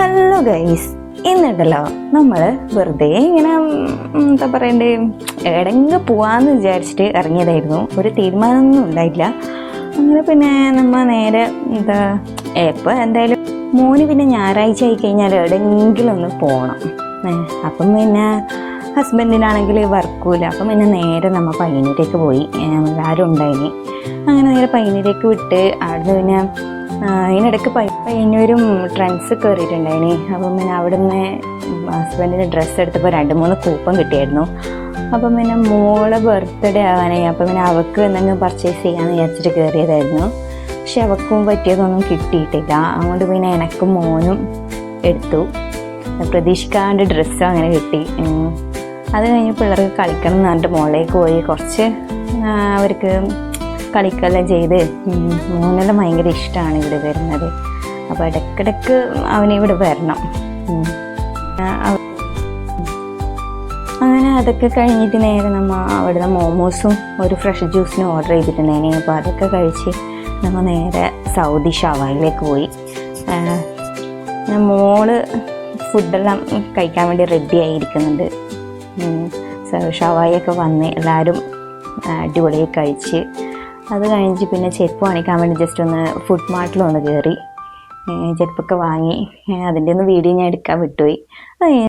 Hello guys ഇന്നുണ്ടല്ലോ നമ്മൾ വെറുതെ ഇങ്ങനെ എന്താ പറയണ്ടേ എടങ്ങ് പോവാന്ന് വിചാരിച്ചിട്ട് ഇറങ്ങിയതായിരുന്നു. ഒരു തീരുമാനമൊന്നും ഉണ്ടായില്ല അങ്ങനെ പിന്നെ നമ്മൾ നേരെ എന്താ എപ്പോൾ എന്തായാലും മോന് പിന്നെ ഞായറാഴ്ച ആയി കഴിഞ്ഞാൽ എവിടെയെങ്കിലും ഒന്ന് പോകണം അപ്പം പിന്നെ ഹസ്ബൻഡിനാണെങ്കിൽ വർക്കൂല. അപ്പം പിന്നെ നേരെ നമ്മൾ പയ്യന്നൂരേക്ക് പോയി. എല്ലാവരും ഉണ്ടായിനി. അങ്ങനെ നേരെ പയ്യന്നൂരേക്ക് വിട്ട് അവിടുന്ന് പിന്നെ പൈ പയ്യന്നൂരും ട്രെൻഡ്സ് കയറിയിട്ടുണ്ടായിനി അപ്പം പിന്നെ അവിടുന്ന് ഹസ്ബൻഡിന് ഡ്രസ്സ് എടുത്തപ്പോൾ രണ്ട് മൂന്ന് കൂപ്പൺ കിട്ടിയായിരുന്നു. അപ്പം പിന്നെ മോളെ ബർത്ത്ഡേ ആവാനായി. അപ്പം പിന്നെ അവൾക്ക് എന്തെങ്കിലും പർച്ചേസ് ചെയ്യാമെന്ന് വിചാരിച്ചിട്ട് കയറിയതായിരുന്നു പക്ഷെ അവൾക്കും പറ്റിയതൊന്നും കിട്ടിയിട്ടില്ല. അതുകൊണ്ട് പിന്നെ എനക്കും മോനും എടുത്തു. പ്രതീക്ഷിക്കാണ്ട് ഡ്രസ്സും അങ്ങനെ കിട്ടി. അത് കഴിഞ്ഞ് പിള്ളേർക്ക് കളിക്കണം എന്ന് പറഞ്ഞിട്ട് മോളിലേക്ക് പോയി. കുറച്ച് അവർക്ക് കളിക്കെല്ലാം ചെയ്ത്. മോനെല്ലാം ഭയങ്കര ഇഷ്ടമാണ് ഇവിടെ വരുന്നത്. അപ്പോൾ ഇടയ്ക്കിടയ്ക്ക് അവനിവിടെ വരണം. അങ്ങനെ അതൊക്കെ കഴിഞ്ഞിട്ട് നേരെ നമ്മൾ അവിടുന്ന് മോമോസും ഒരു ഫ്രഷ് ജ്യൂസിനും ഓർഡർ ചെയ്തിട്ടുണ്ടായിന്. അപ്പോൾ അതൊക്കെ കഴിച്ച് നമ്മൾ നേരെ സൗദി ഷവായിലേക്ക് പോയി. മോൾ ഫുഡെല്ലാം കഴിക്കാൻ വേണ്ടി റെഡി ആയിരിക്കുന്നുണ്ട്. ഷവായൊക്കെ വന്ന് എല്ലാവരും അടിപൊളിയായി കഴിച്ച് അത് കഴിഞ്ഞ് പിന്നെ ചെരുപ്പ് വാങ്ങിക്കാൻ വേണ്ടി ജസ്റ്റ് ഒന്ന് ഫുഡ് മാർട്ടിലൊന്ന് കയറി ചെരുപ്പൊക്കെ വാങ്ങി. അതിന്റെ ഒന്ന് വീഡിയോ ഞാൻ എടുക്കാൻ വിട്ടുപോയി.